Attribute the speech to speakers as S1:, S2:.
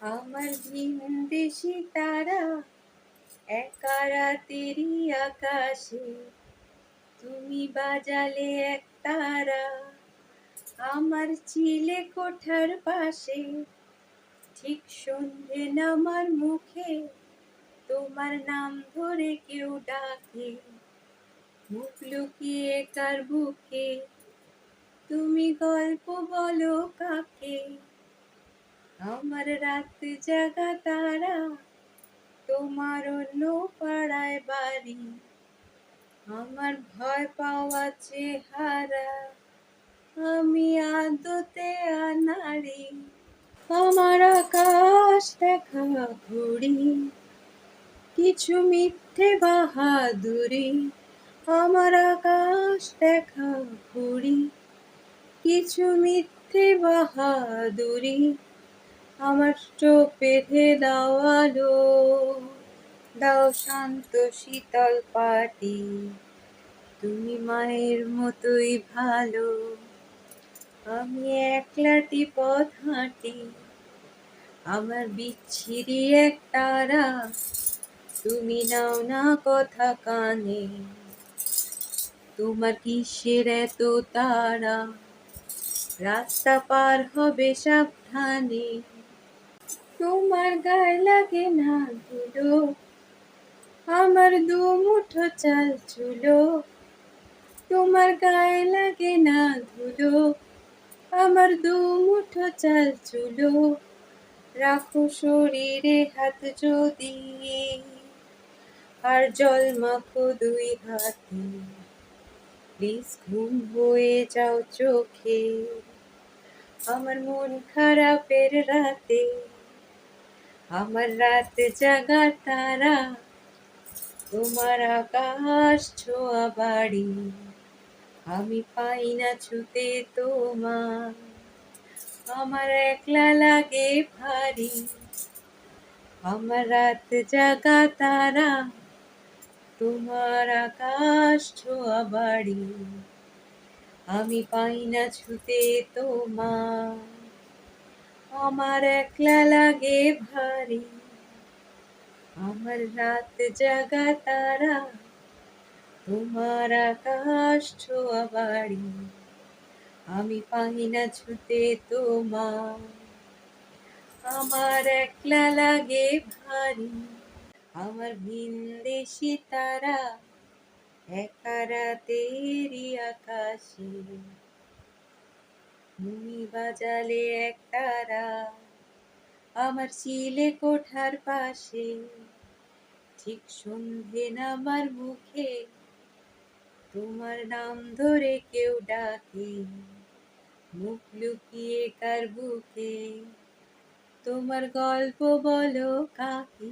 S1: আমার ভিনদেশি তারা, একা রাতেরই আকাশে। তুমি বাজালে এক তারা, আমার চিলে কোঠার পাশে। ঠিক সন্ধে নামার মুখে তোমার নাম ধরে কেউ ডাকে। মুখ লুকিয়ে কার বুকে? তুমি গল্প বলো কাকে? আমার রাত জাগা তারা, তোমার অন্য পাড়ায় বাড়ি। আমার ভয় পাওয়া চেহারা, আমি আদতে আনারি আমার আকাশ দেখা ঘুড়ি কিছু মিথ্যে বাহাদুরি। আমার আকাশ দেখা ঘুড়ি কিছু মিথ্যে বাহাদুরি। আমার চোখ বেঁধে দাও দাও শান্ত শীতল পাটি। তুমি মায়ের মতোই ভালো। আমি একলাটি পথ হাঁটি। আমার বিচ্ছিরি এক তারা। তুমি নাও না কথা কানে। তোমার কিসের এত তারা? রাস্তা পার হবে সাবধানে। তোমার গায়ে লাগে না ধুলো আমার দু মুঠো চাল চুলো। তোমার গায়ে লাগে না ধুলো। আমার দু মুঠো চাল চুলো। রাখো শরীরে হাত যদি আর জল মাখো দুই হাতে। প্লিজ ঘুম হয়ে যাও চোখে। আমার মন খারাপের রাতে। আমার রাত জাগা তারা। তোমার আকাশ ছোঁয়া বাড়ি। আমি পাই না ছুতে তোমার। আমার একলা লাগে ভারী। আমার রাত জাগা তারা। তোমার আকাশ ছোঁয়া বাড়ি। আমি পাই না ছুতে তোমার। আমার একলা লাগে ভারী। আমার রাত জাগা তারা, তোমার আকাশ ছোঁয়া বাড়ি। আমি পাই না ছুতে তোমার। আমার একলা লাগে ভারী। আমার ভিনদেশি তারা, একা রাতেরই আকাশে। তুমি বাজালে এক তারা আমার চিলে কোঠার পাশে। ঠিক সন্ধে নামার মুখে তোমার নাম ধরে কেউ ডাকে, মুখ লুকিয়ে কার বুকে? তোমার গল্প বলো কাকে?